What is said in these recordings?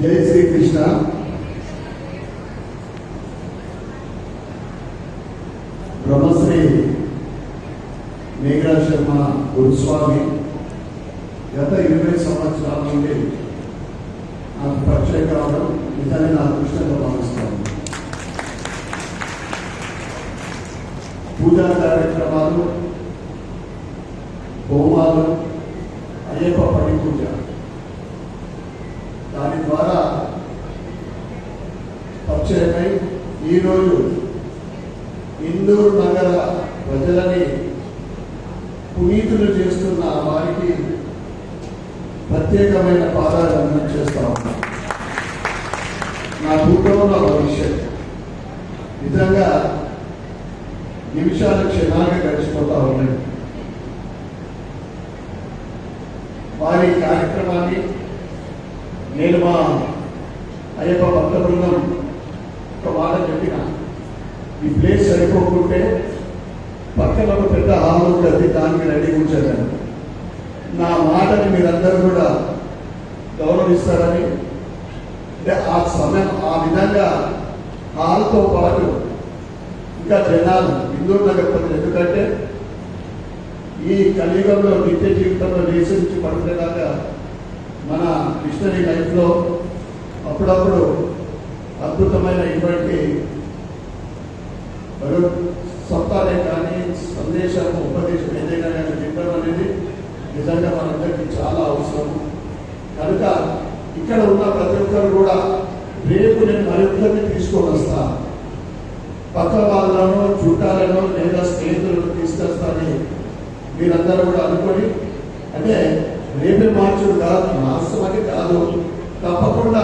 జై శ్రీకృష్ణ. బ్రహ్మశ్రీ మేఘరాజ్ శర్మ గురుస్వామి గత ఇరవై సంవత్సరాల నుండి నాకు పరిచయం కావడం నిజాన్ని నా అదృష్టంగా భావిస్తాను. పూజా కార్యక్రమాలు హోమాలు అయ్యప్ప పడి పూజ. దాని ద్వారా పరిచయమై ఈరోజు ఇందూరు నగర ప్రజలని పునీతులు చేస్తున్న వారికి ప్రత్యేకమైన పాదాలు చేస్తా ఉన్నాం. నా కుటుంబంలో భవిష్యత్ నిజంగా నిమిషాలు క్షణాలుగా గడిచిపోతా ఉన్నాయి. వారి కార్యక్రమాన్ని నేను మా అయ్యప్ప భక్త బృందం ఒక మాట చెప్పిన. ఈ ప్లేస్ సరిపోకుంటే పక్కన ఒక పెద్ద హాల్ ఉంటుంది దానికి రెడీ ఉంచాను నా మాటని మీరందరూ కూడా గౌరవిస్తారని. అంటే ఆ సమయం ఆ విధంగా హాల్తో పాటు ఇంకా జనాలు హిందూ నగర్ ఎందుకంటే ఈ కలియుగంలో నిత్య జీవితంలో లేచి నుంచి పడుకునేదాకా మన మిషనరీ లైఫ్లో అప్పుడప్పుడు అద్భుతమైన ఇటువంటి సత్తాలే కానీ సందేశం ఉపదేశం ఏదైనా కానీ వినడం అనేది నిజంగా మనందరికీ చాలా అవసరం. కనుక ఇక్కడ ఉన్న ప్రతి ఒక్కరు కూడా రేపు నేను మరొకరిని తీసుకొని వస్తా. పక్క వాళ్ళను చుట్టాలను లేదా స్నేహితులను తీసుకొస్తానని మీరందరూ కూడా అనుకొని అంటే రేపే కాదు మాసమని కాదు. తప్పకుండా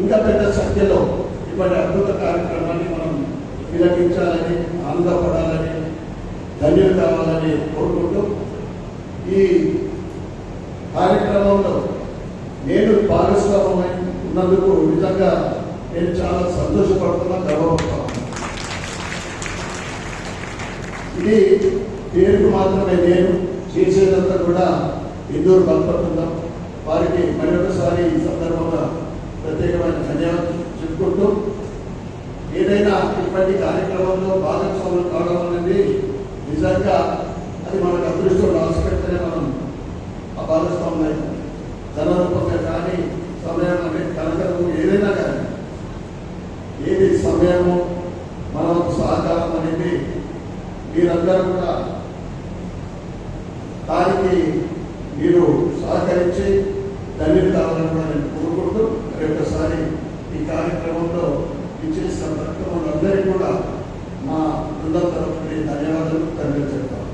ఇంకా పెద్ద సంఖ్యలో ఇటువంటి అద్భుత కార్యక్రమాన్ని మనం విలపించాలని ఆనందపడాలని ధన్యులు కావాలని కోరుకుంటూ ఈ కార్యక్రమంలో నేను భాగస్వామ్యమై ఉన్నందుకు నిజంగా నేను చాలా సంతోషపడుతున్నా గర్వపడుతున్నాను ఇది పేరుకు మాత్రమే నేను చేసేదంతా కూడా ఇందూరు బలపడుతున్నాం వారికి మరొకసారి ఈ సందర్భంగా ప్రత్యేకమైన ధన్యవాదాలు చెప్పుకుంటూ ఏదైనా ఇప్పటి కార్యక్రమంలో భాగస్వాములు కావడం అనేది నిజంగా అది మనకు అదృష్టం రాసిపెడితేనే మనం ఆ భాగస్వాములు అవుతాం కానీ సమయం అనేది కనకము ఏదైనా కానీ ఏది సమయము మన సహకారం అనేది మీరందరూ కూడా దానికి మీరు సహకరించి ధన్యులు కావాలని కూడా నేను కోరుకుంటూ మరి ఒకసారి ఈ కార్యక్రమంలో ఇచ్చేసిన అందరికీ కూడా మా బృందం తరఫున ధన్యవాదాలు ధన్యవాదాలు